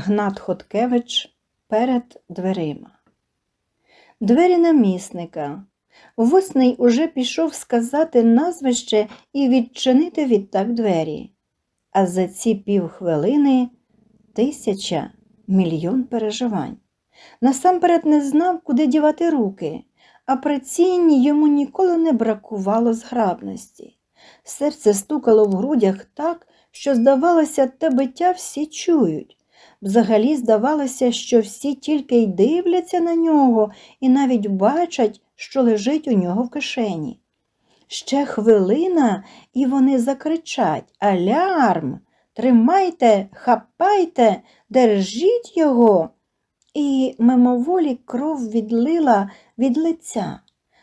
Гнат Хоткевич перед дверима. Двері намісника. Восний уже пішов сказати назвище і відчинити відтак двері. А за ці півхвилини тисяча мільйон переживань. Насамперед не знав, куди дівати руки, а при цінні йому ніколи не бракувало зграбності. Серце стукало в грудях так, що, здавалося, те биття всі чують. Взагалі здавалося, що всі тільки й дивляться на нього і навіть бачать, що лежить у нього в кишені. Ще хвилина, і вони закричать Алярм! Тримайте, хапайте, держіть його. І мимоволі кров відлила від лиця.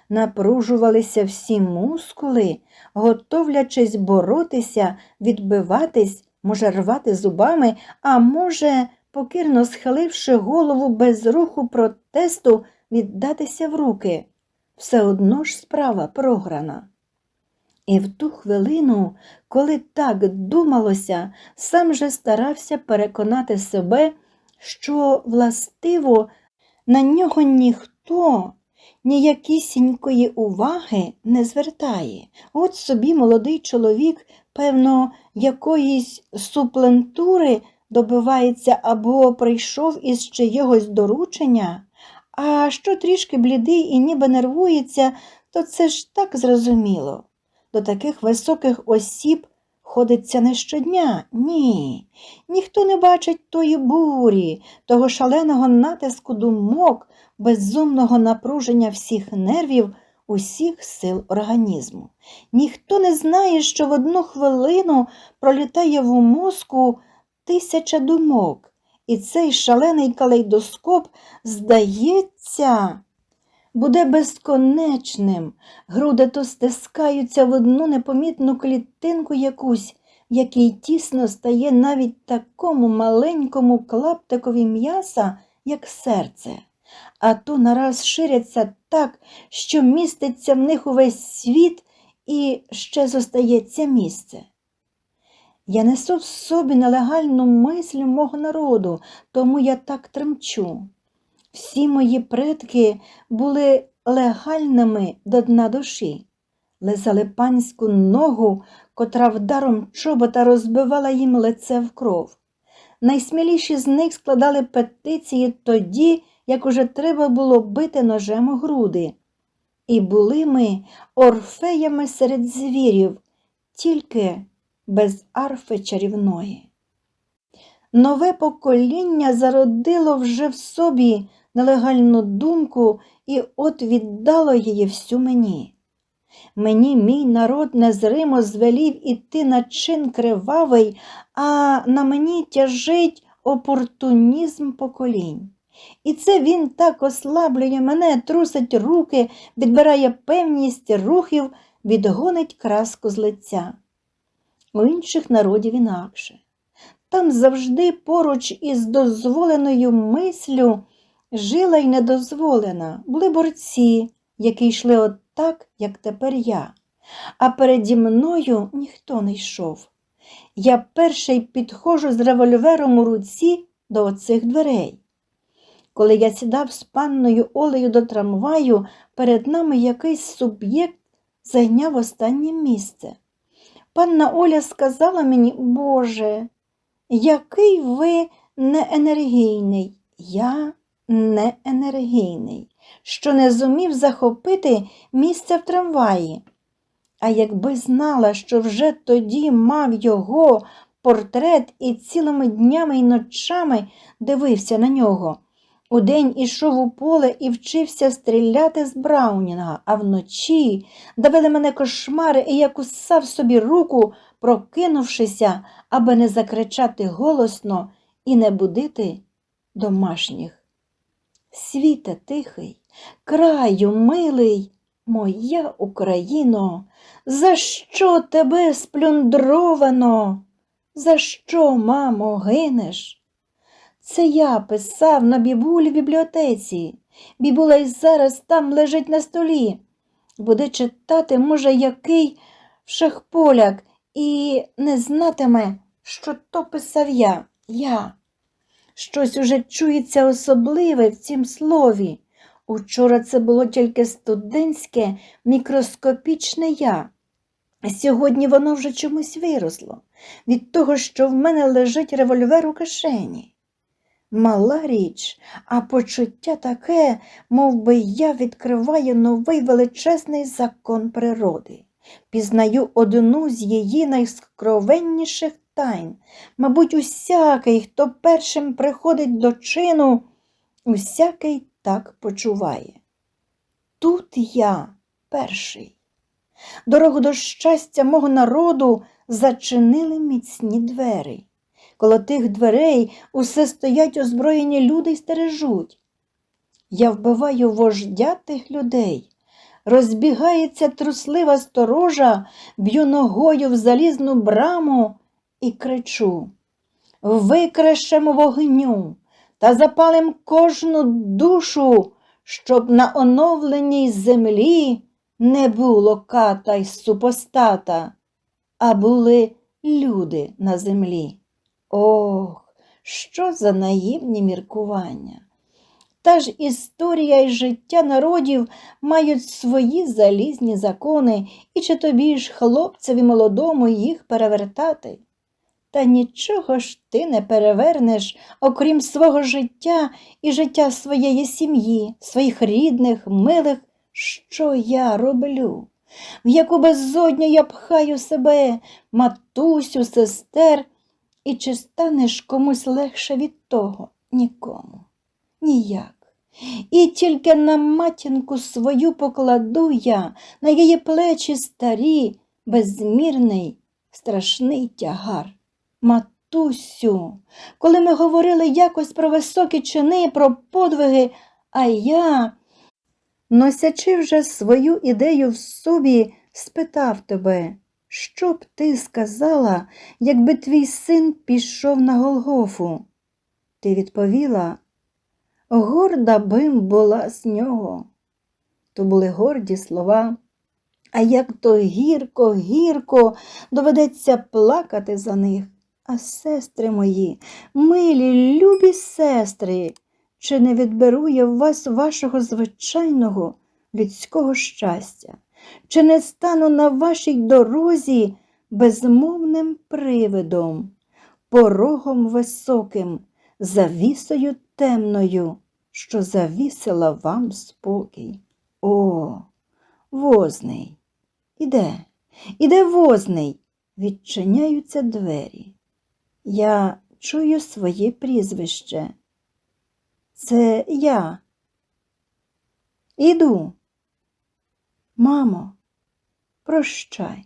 Напружувалися всі мускули, готовлячись боротися, відбиватись, може, рвати зубами, а може, покірно схиливши голову без руху протесту, віддатися в руки. Все одно ж справа програна. І в ту хвилину, коли так думалося, сам же старався переконати себе, що властиво на нього ніхто ніякісінької уваги не звертає. От собі молодий чоловік, певно, якоїсь суплентури добивається або прийшов із чиєгось доручення, а що трішки блідий і ніби нервується, то це ж так зрозуміло. До таких високих осіб ходиться не щодня, ні. Ніхто не бачить тої бурі, того шаленого натиску думок, безумного напруження всіх нервів, усіх сил організму. Ніхто не знає, що в одну хвилину пролітає в мозку тисяча думок, і цей шалений калейдоскоп, здається, буде безконечним, груди то стискаються в одну непомітну клітинку якусь, в якій тісно стає навіть такому маленькому клаптикові м'яса, як серце, а то нараз ширяться так, що міститься в них увесь світ і ще зостається місце. Я несу в собі нелегальну мисль мого народу, тому я так тремчу. Всі мої предки були легальними до дна душі, лизали панську ногу, котра вдаром чобота розбивала їм лице в кров. Найсміліші з них складали петиції тоді, як уже треба було бити ножем груди. І були ми орфеями серед звірів, тільки без арфи чарівної. Нове покоління зародило вже в собі нелегальну думку і от віддало її всю мені. Мені мій народ незримо звелів іти на чин кривавий, а на мені тяжить опортунізм поколінь. І це він так ослаблює мене, трусить руки, відбирає певність рухів, відгонить краску з лиця. У інших народів інакше. Там завжди поруч із дозволеною мислю жила й недозволена, були борці, які йшли от так, як тепер я, а переді мною ніхто не йшов. Я перший підходжу з револьвером у руці до оцих дверей. Коли я сідав з панною Олею до трамваю, перед нами якийсь суб'єкт зайняв останнє місце. Панна Оля сказала мені, Боже, який ви неенергійний, я неенергійний, що не зумів захопити місце в трамваї. А якби знала, що вже тоді мав його портрет і цілими днями й ночами дивився на нього. Удень ішов у поле і вчився стріляти з Браунінга, а вночі давили мене кошмари, і я кусав собі руку, прокинувшися, аби не закричати голосно і не будити домашніх. Світе тихий, краю милий, моя Україно, за що тебе сплюндровано? За що, мамо, гинеш? Це я писав на бібулі в бібліотеці. Бібула й зараз там лежить на столі. Буде читати, може, який шахполяк, і не знатиме, що то писав я, я. Щось уже чується особливе в цім слові. Учора це було тільки студентське, мікроскопічне я. А сьогодні воно вже чомусь виросло від того, що в мене лежить револьвер у кишені. Мала річ, а почуття таке, мов би я відкриваю новий величезний закон природи, пізнаю одну з її найскровенніших тайн. Мабуть, усякий, хто першим приходить до чину, усякий так почуває. Тут я перший. Дорогу до щастя мого народу зачинили міцні двері. Коло тих дверей усе стоять озброєні люди й стережуть. Я вбиваю вождя тих людей. Розбігається труслива сторожа, б'ю ногою в залізну браму і кричу Викрещемо вогню та запалим кожну душу, щоб на оновленій землі не було ката й супостата, а були люди на землі. Ох, що за наївні міркування! Та ж історія і життя народів мають свої залізні закони, і чи тобі ж, хлопцеві молодому, їх перевертати? Та нічого ж ти не перевернеш, окрім свого життя і життя своєї сім'ї, своїх рідних, милих, що я роблю, в яку безодню я пхаю себе, матусю, сестер, і чи станеш комусь легше від того? Нікому. Ніяк. І тільки на матінку свою покладу я, на її плечі старі, безмірний, страшний тягар. Матусю, коли ми говорили якось про високі чини, про подвиги, а я, носячи вже свою ідею в собі, спитав тебе, що б ти сказала, якби твій син пішов на Голгофу? Ти відповіла, горда бим була з нього. То були горді слова. А як то гірко, гірко доведеться плакати за них. А сестри мої, милі, любі сестри, чи не відберу я в вас вашого звичайного людського щастя? Чи не стану на вашій дорозі безмовним привидом, порогом високим, завісою темною, що завісила вам спокій? О, возний, іде, іде возний, відчиняються двері. Я чую своє прізвище. Це я. Іду. Мамо, прощай.